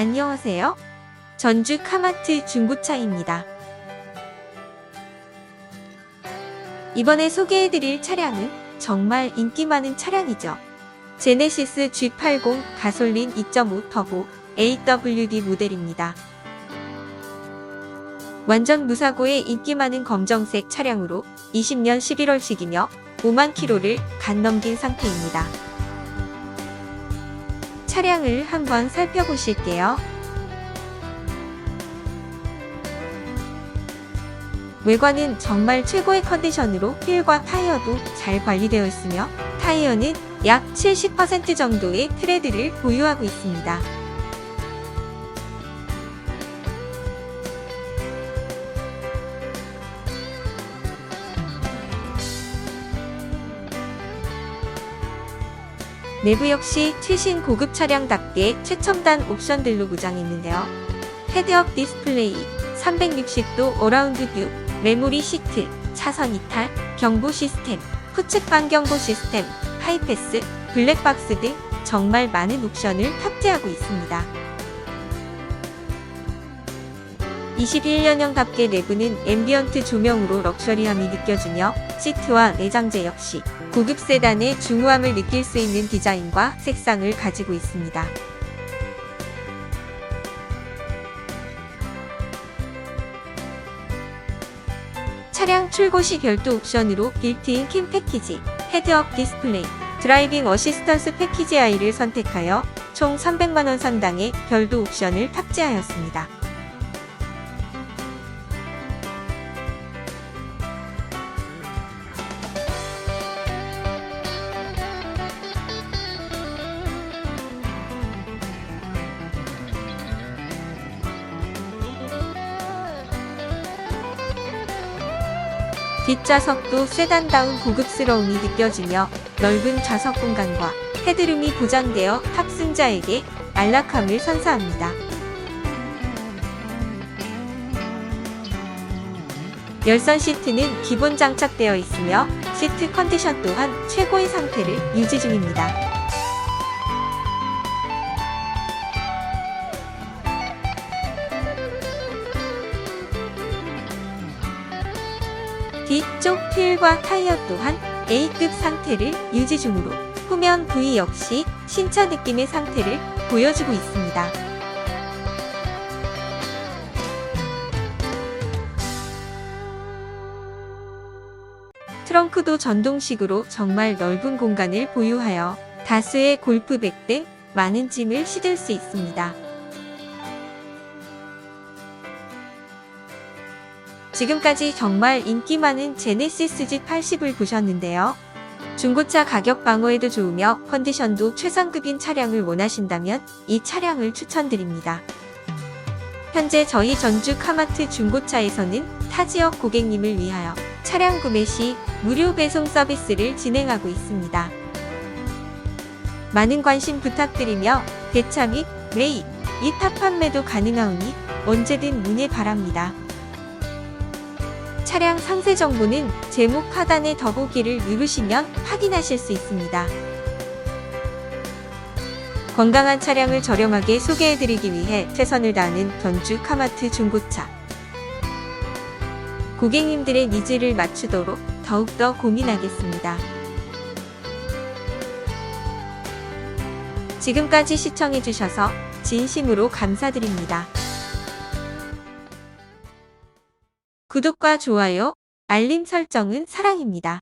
안녕하세요. 전주 카마트 중고차입니다. 이번에 소개해드릴 차량은 정말 인기 많은 차량이죠. 제네시스 G80 가솔린 2.5 터보 AWD 모델입니다. 완전 무사고의 인기 많은 검정색 차량으로 20년 11월식이며 5만 킬로를 간 넘긴 상태입니다. 차량을 한번 살펴보실게요. 외관은 정말 최고의 컨디션으로 휠과 타이어도 잘 관리되어 있으며 타이어는 약 70% 정도의 트레드를 보유하고 있습니다. 내부 역시 최신 고급 차량답게 최첨단 옵션들로 무장했는데요. 헤드업 디스플레이, 360도 어라운드 뷰, 메모리 시트, 차선 이탈, 경보 시스템, 후측방 경보 시스템, 하이패스, 블랙박스 등 정말 많은 옵션을 탑재하고 있습니다. 21년형답게 내부는 앰비언트 조명으로 럭셔리함이 느껴지며 시트와 내장재 역시 고급 세단의 중후함을 느낄 수 있는 디자인과 색상을 가지고 있습니다. 차량 출고 시 별도 옵션으로 빌트인 캠 패키지, 헤드업 디스플레이, 드라이빙 어시스턴스 패키지 I를 선택하여 총 300만원 상당의 별도 옵션을 탑재하였습니다. 뒷좌석도 세단다운 고급스러움이 느껴지며 넓은 좌석 공간과 헤드룸이 보장되어 탑승자에게 안락함을 선사합니다. 열선 시트는 기본 장착되어 있으며 시트 컨디션 또한 최고의 상태를 유지 중입니다. 뒤쪽 휠과 타이어 또한 A급 상태를 유지 중으로 후면 부위 역시 신차 느낌의 상태를 보여주고 있습니다. 트렁크도 전동식으로 정말 넓은 공간을 보유하여 다수의 골프백 등 많은 짐을 실을 수 있습니다. 지금까지 정말 인기 많은 제네시스 G80을 보셨는데요. 중고차 가격 방어에도 좋으며 컨디션도 최상급인 차량을 원하신다면 이 차량을 추천드립니다. 현재 저희 전주 카마트 중고차에서는 타 지역 고객님을 위하여 차량 구매 시 무료 배송 서비스를 진행하고 있습니다. 많은 관심 부탁드리며 대차 및 레이, 이탑 판매도 가능하오니 언제든 문의 바랍니다. 차량 상세 정보는 제목 하단의 더보기를 누르시면 확인하실 수 있습니다. 건강한 차량을 저렴하게 소개해드리기 위해 최선을 다하는 전주 카마트 중고차. 고객님들의 니즈를 맞추도록 더욱더 고민하겠습니다. 지금까지 시청해주셔서 진심으로 감사드립니다. 구독과 좋아요, 알림 설정은 사랑입니다.